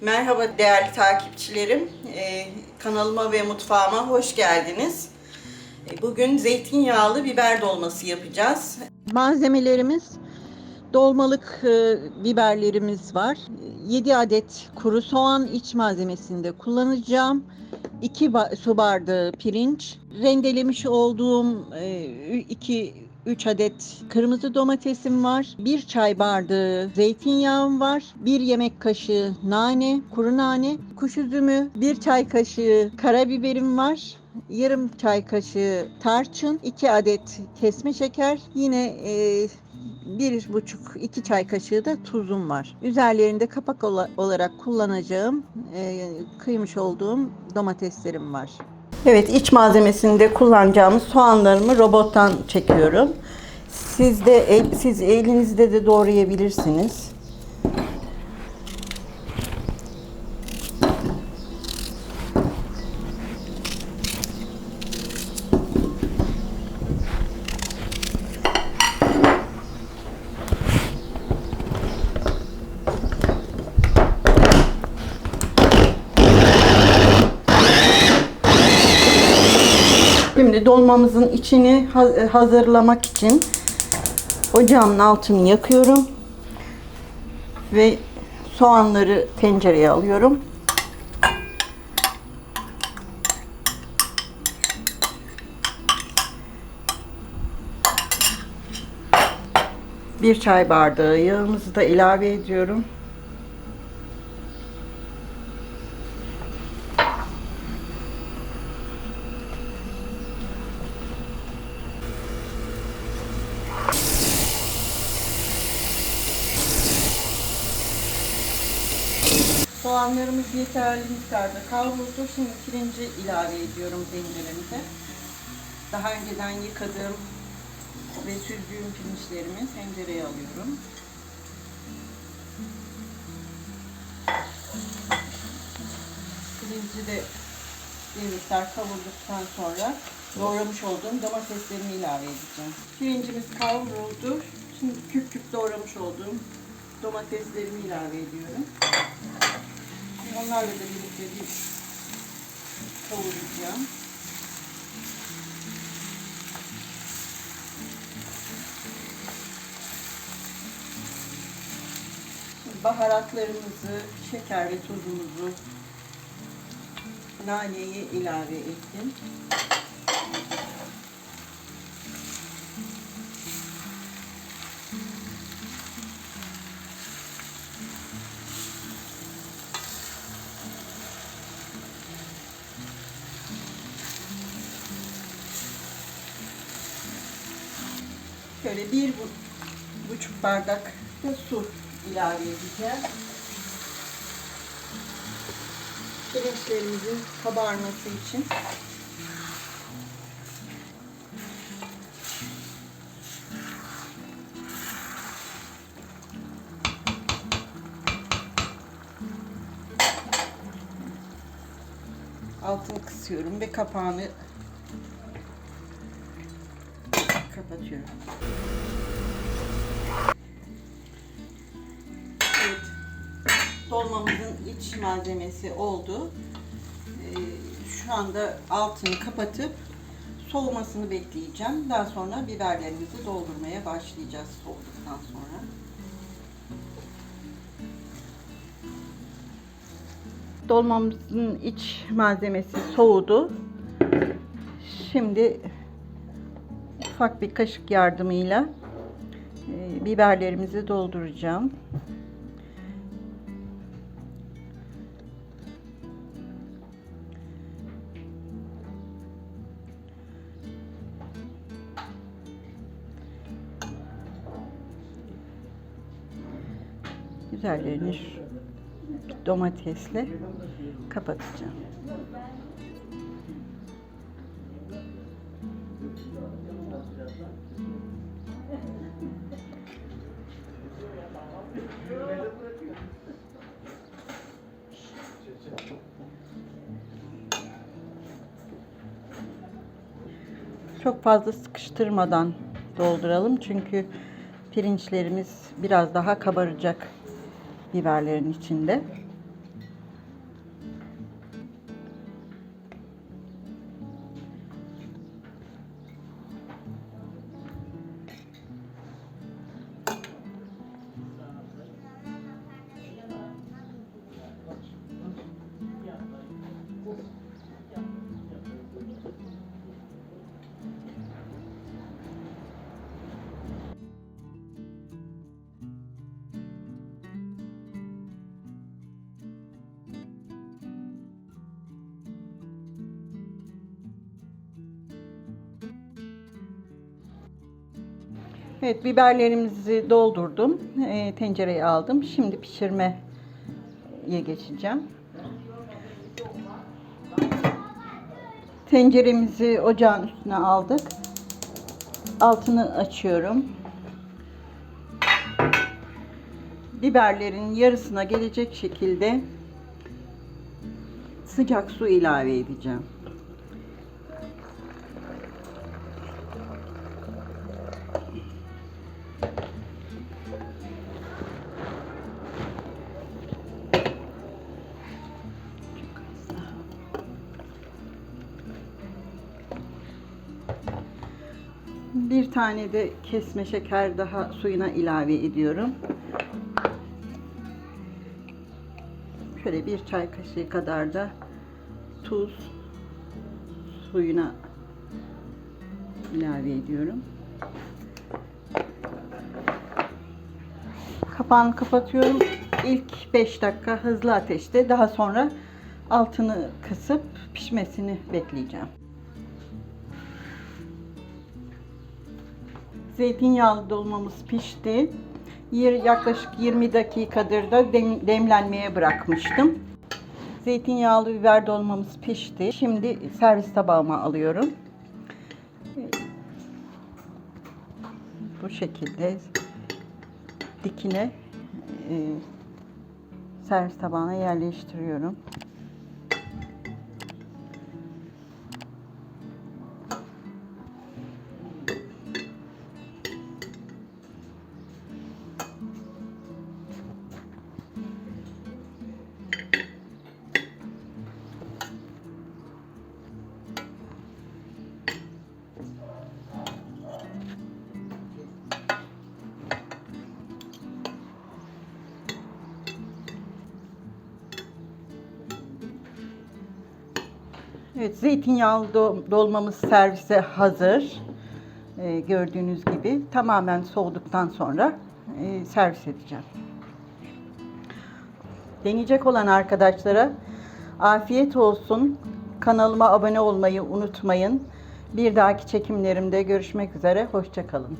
Merhaba değerli takipçilerim. Ee, kanalıma ve mutfağıma hoş geldiniz. Ee, Bugün zeytinyağlı biber dolması yapacağız. Malzemelerimiz dolmalık e, biberlerimiz var. 7 adet kuru soğan iç malzemesinde kullanacağım. 2 su bardağı pirinç, rendelemiş olduğum 2 3 adet kırmızı domatesim var. 1 çay bardağı zeytinyağım var. 1 yemek kaşığı nane, kuru nane, kuş üzümü, 1 çay kaşığı karabiberim var. Yarım çay kaşığı tarçın, 2 adet kesme şeker, yine e, bir buçuk iki çay kaşığı da tuzum var. Üzerlerinde kapak ola- olarak kullanacağım e, kıymış olduğum domateslerim var. Evet iç malzemesinde kullanacağımız soğanlarımı robottan çekiyorum. Siz de el- siz elinizde de doğrayabilirsiniz. Şimdi dolmamızın içini ha- hazırlamak için ocağımın altını yakıyorum ve soğanları tencereye alıyorum. Bir çay bardağı yağımızı da ilave ediyorum. Soğanlarımız yeterli miktarda kavruldu. Şimdi pirinci ilave ediyorum tenceremize. Daha önceden yıkadığım ve süzdüğüm pirinçlerimi tencereye alıyorum. Pirinci de bir miktar kavurduktan sonra doğramış olduğum domateslerimi ilave edeceğim. Pirincimiz kavruldu. Şimdi küp küp doğramış olduğum domateslerimi ilave ediyorum. Onlarla da birlikte bir kavuracağım. Baharatlarımızı, şeker ve tuzumuzu, naneyi ilave ettim. Şöyle bir bu- buçuk bardak da su ilave edeceğim. Pirinçlerimizin kabarması için. Altını kısıyorum ve kapağını kapatıyorum. Evet. Dolmamızın iç malzemesi oldu. Ee, şu anda altını kapatıp soğumasını bekleyeceğim. Daha sonra biberlerimizi doldurmaya başlayacağız soğuduktan sonra. Dolmamızın iç malzemesi soğudu. Şimdi ufak bir kaşık yardımıyla e, biberlerimizi dolduracağım. Güzellerini domatesle kapatacağım. Çok fazla sıkıştırmadan dolduralım çünkü pirinçlerimiz biraz daha kabaracak biberlerin içinde. Evet biberlerimizi doldurdum. Ee, tencereye aldım. Şimdi pişirmeye geçeceğim. Tenceremizi ocağın üstüne aldık. Altını açıyorum. Biberlerin yarısına gelecek şekilde sıcak su ilave edeceğim. Bir tane de kesme şeker daha suyuna ilave ediyorum. Şöyle bir çay kaşığı kadar da tuz suyuna ilave ediyorum. Kapağını kapatıyorum. İlk 5 dakika hızlı ateşte daha sonra altını kısıp pişmesini bekleyeceğim. Zeytinyağlı dolmamız pişti. Yaklaşık 20 dakikadır da dem- demlenmeye bırakmıştım. Zeytinyağlı biber dolmamız pişti. Şimdi servis tabağıma alıyorum. Bu şekilde dikine e, servis tabağına yerleştiriyorum. Evet, zeytinyağlı do- dolmamız servise hazır. Ee, gördüğünüz gibi tamamen soğuduktan sonra e, servis edeceğim. Deneyecek olan arkadaşlara afiyet olsun. Kanalıma abone olmayı unutmayın. Bir dahaki çekimlerimde görüşmek üzere. Hoşçakalın.